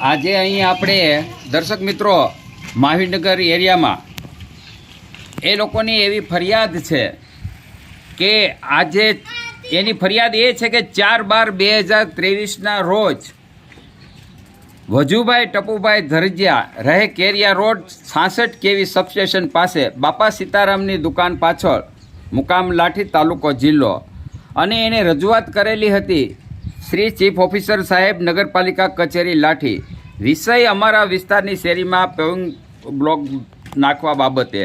આજે અહીં આપણે દર્શક મિત્રો મહાવીરનગર એરિયામાં એ લોકોની એવી ફરિયાદ છે કે આજે એની ફરિયાદ એ છે કે ચાર બાર બે હજાર ત્રેવીસના રોજ વજુભાઈ ટપુભાઈ ધરજિયા રહે કેરિયા રોડ છાસઠ કેવી સબસ્ટેશન પાસે બાપા સીતારામની દુકાન પાછળ મુકામ લાઠી તાલુકો જિલ્લો. અને એને રજૂઆત કરેલી હતી શ્રી ચીફ ઓફિસર સાહેબ નગરપાલિકા કચેરી લાઠી. વિષય અમારા વિસ્તારની શેરીમાં પેવિંગ બ્લોક નાખવા બાબતે.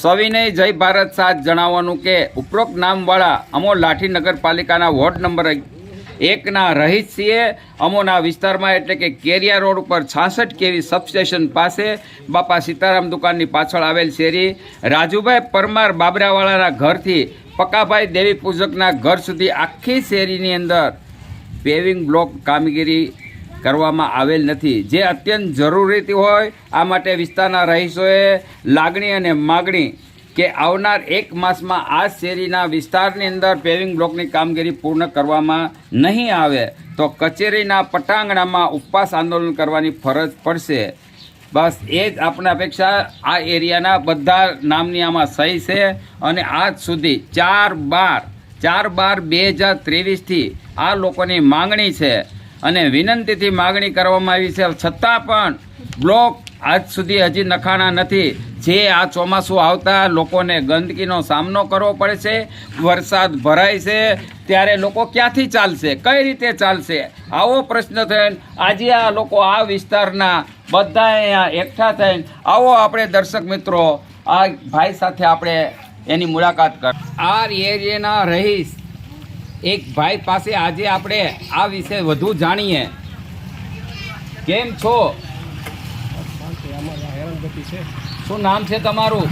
સવિનય જય ભારત સાથ જણાવવાનું કે ઉપરોક્ત નામવાળા અમો લાઠી નગરપાલિકાના વોર્ડ નંબર એકના રહીશસિંહે અમોના વિસ્તારમાં એટલે કે કેરિયા રોડ ઉપર છાસઠ કેવી સબસ્ટેશન પાસે બાપા સીતારામ દુકાનની પાછળ આવેલ શેરી. રાજુભાઈ પરમાર બાબરાવાળાના ઘરથી પકાભાઈ દેવી પૂજકના ઘર સુધી આખી શેરીની અંદર પેવિંગ બ્લોક કામગીરી કરવામાં આવેલ નથી. જે અત્યંત જરૂરી હોય, આ માટે વિસ્તારના રહીશોએ લાગણી અને માગણી કે આવનાર એક માસમાં આ શેરીના વિસ્તારની અંદર પેવિંગ બ્લોકની કામગીરી પૂર્ણ કરવામાં નહીં આવે, તો કચેરીના પટાંગણામાં ઉપવાસ આંદોલન કરવાની ફરજ પડશે. બસ એ જ આપણે અપેક્ષા, આ એરિયાના બધા નામની આમાં સહી છે અને આજ સુધી ચાર બાર ચાર બાર બે હજાર ત્રેવીસથી આ લોકોની માંગણી છે અને વિનંતીથી માગણી કરવામાં આવી છે. છતાં પણ બ્લોક આજ સુધી હજી નખાણા નથી. જે આ ચોમાસું આવતા લોકોને ગંદકીનો સામનો કરવો પડે છે, વરસાદ ભરાય છે, ત્યારે લોકો ક્યાંથી ચાલશે? કઈ રીતે ચાલશે? આવો પ્રશ્ન થઈને આજે આ લોકો આ વિસ્તારના બધા અહીંયા એકઠા થઈને આવો આપણે દર્શક મિત્રો, આ ભાઈ સાથે આપણે એની મુલાકાત કર. આ એરિયાના રહીશ. એક ભાઈ પાસે આજે આપણે આ વિશે વધુ જાણીએ. કેમ છો? શું નામ છે તમારું?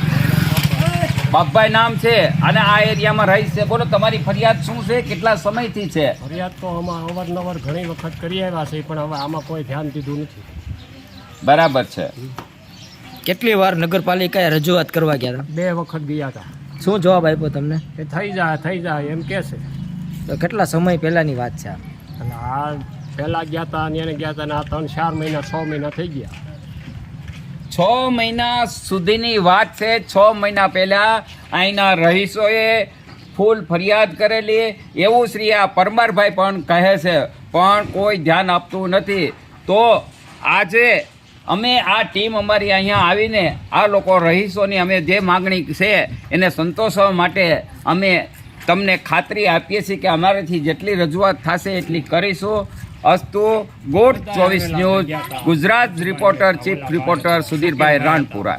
બાપભાઈ નામ છે. અને આ એરિયામાં રહીશ છે. બોલો તમારી ફરિયાદ શું છે? કેટલા સમયથી છે? ફરિયાદ તો આમાં અવારનવાર ઘણી વખત કરી આવ્યા છે પણ હવે આમાં કોઈ ધ્યાન દીધું નથી. બરાબર છે. કેટલી વાર નગરપાલિકાએ રજૂઆત કરવા ગયા હતા? બે વખત ગયા હતા હતા. શું જવાબ આપ્યો તમને? એ થઈ જાય થઈ જાય એમ કે છે. તો કેટલા સમય પહેલાની વાત છે આ? અને આ પહેલાં ગયા હતા અને એને ગયા હતા અને આ ત્રણ ચાર મહિના છ મહિના થઈ ગયા. છ મહિના સુધીની વાત છે. છ મહિના પહેલાં અહીંના રહીશોએ ફૂલ ફરિયાદ કરેલી. એવું શ્રી આ પરમારભાઈ પણ કહે છે. પણ કોઈ ધ્યાન આપતું નથી. તો આજે અમે આ ટીમ અમારી અહીંયા આવીને આ લોકો રહીશોની અમે જે માગણી છે એને સંતોષવા માટે અમે તમને ખાતરી આપીએ છીએ કે અમારાથી જેટલી રજૂઆત થશે એટલી કરીશું. અસ્તુ ગોટ ચોવીસ news, Gujarat reporter, chief reporter Sudhirbhai Ranpura